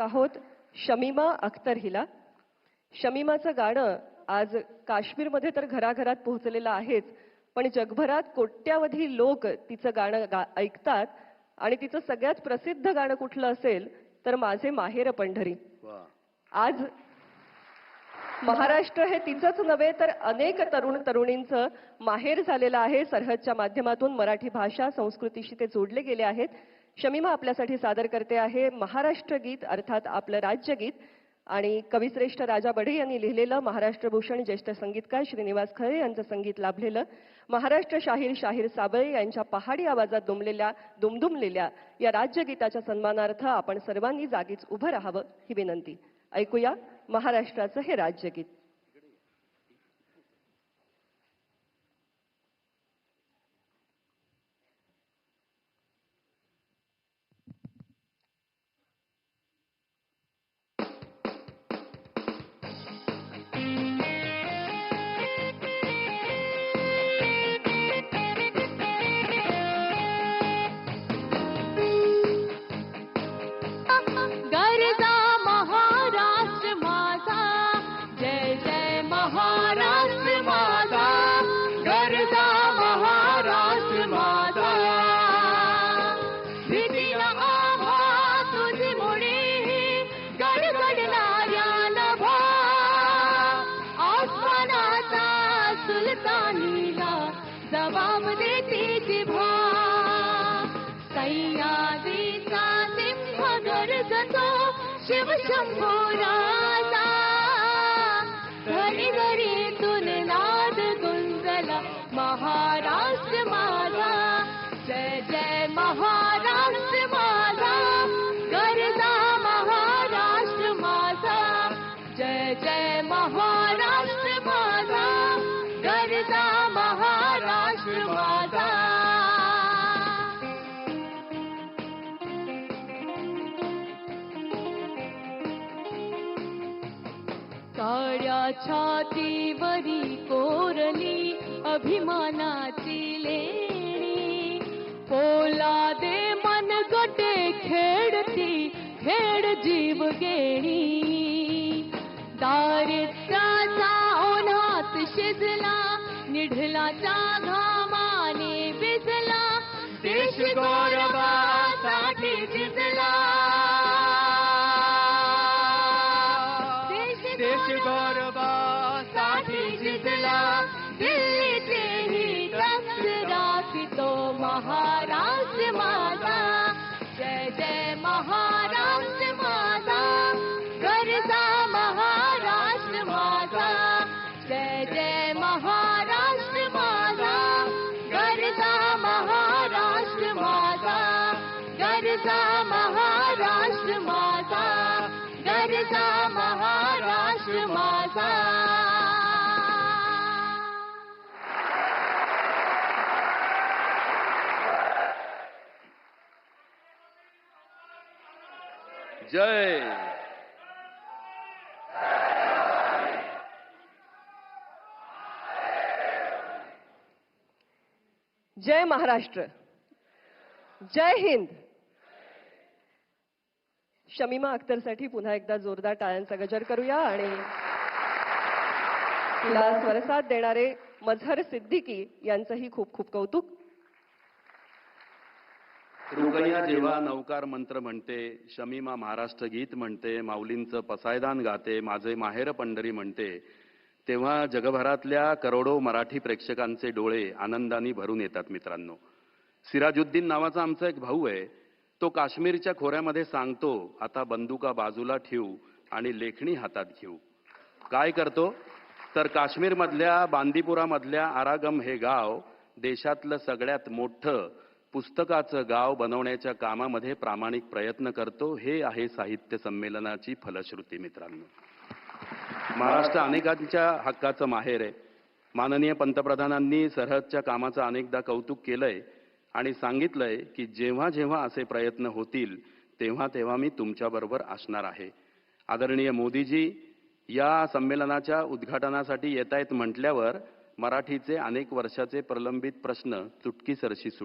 आहोत शमीमा अख्तर हिला. शमीमाचं गाणं आज काश्मीरमध्ये तर घराघरात पोहोचलेलं आहेच पण जगभरात कोट्यावधी लोक तिचं गाणं गा ऐकतात आणि तिचं सगळ्यात प्रसिद्ध गाणं कुठलं असेल तर माझे माहेर पंढरी. आज महाराष्ट्र हे तिचंच नव्हे तर अनेक तरुण तरुणींचं माहेर झालेलं आहे. सरहदच्या माध्यमातून मराठी भाषा संस्कृतीशी ते जोडले गेले आहेत. शमीमा आपल्यासाठी सादर करते आहे महाराष्ट्र गीत अर्थात आपलं राज्यगीत आणि कविश्रेष्ठ राजा बढे यांनी लिहिलेलं महाराष्ट्र भूषण ज्येष्ठ संगीतकार श्रीनिवास खरे यांचं संगीत लाभलेलं महाराष्ट्र शाहीर शाहीर साबळे यांच्या पहाडी आवाजात दुमलेल्या दुमदुमलेल्या या राज्यगीताच्या सन्मानार्थ आपण सर्वांनी जागीच उभं राहावं ही विनंती. ऐकूया महाराष्ट्राचं हे राज्यगीत म्भोरा हरि हरि तु गुञ्जल महाराष्ट्र माता जय जय महा काळ्या छातीवरी कोरली अभिमानाची लेणी. पोलादे मन गटे खेळती खेळ जीव गेणी. दारिद्र्याचा ओनात शिजला निढलाच्या घामाने भिजला. देश गौरवासाठी झिजला देश गौरवा साठी जिला दिल्ली ते ही रक्त राखी तो महाराज मा माझा जय। जय महाराष्ट्र। जय हिंद। शमीमा अख्तरसाठी पुन्हा एकदा जोरदार टाळ्यांचा गजर करूया आणि तिला स्वरसाथ देणारे मझहर सिद्दीकी यांचंही खूप खूप कौतुक. रुगया जेव्हा नौकार मंत्र म्हणते शमीमा महाराष्ट्र गीत म्हणते माऊलींचं पसायदान गाते माझे माहेर पंढरी म्हणते तेव्हा जगभरातल्या करोडो मराठी प्रेक्षकांचे डोळे आनंदाने भरून येतात मित्रांनो. सिराजुद्दीन नावाचा आमचा एक भाऊ आहे तो काश्मीरच्या खोऱ्यामध्ये सांगतो आता बंदुका बाजूला ठेवू आणि लेखणी हातात घेऊ. काय करतो? तर काश्मीरमधल्या बांदीपुरामधल्या आरागम हे गाव देशातलं सगळ्यात मोठं पुस्तकाचं गाव बनवण्याच्या कामामध्ये प्रामाणिक प्रयत्न करतो. हे आहे साहित्य संमेलनाची फलश्रुती मित्रांनो. महाराष्ट्र अनेकांच्या हक्काचं माहेर आहे. माननीय पंतप्रधानांनी सरहदच्या कामाचं अनेकदा कौतुक केलंय आणि सांगितलंय की जेव्हा जेव्हा असे प्रयत्न होतील तेव्हा तेव्हा मी तुमच्याबरोबर असणार आहे. आदरणीय मोदीजी या संमेलनाच्या उद्घाटनासाठी येत आहेत म्हटल्यावर मराठीचे अनेक वर्षाचे प्रलंबित प्रश्न चुटकीसरशी सुट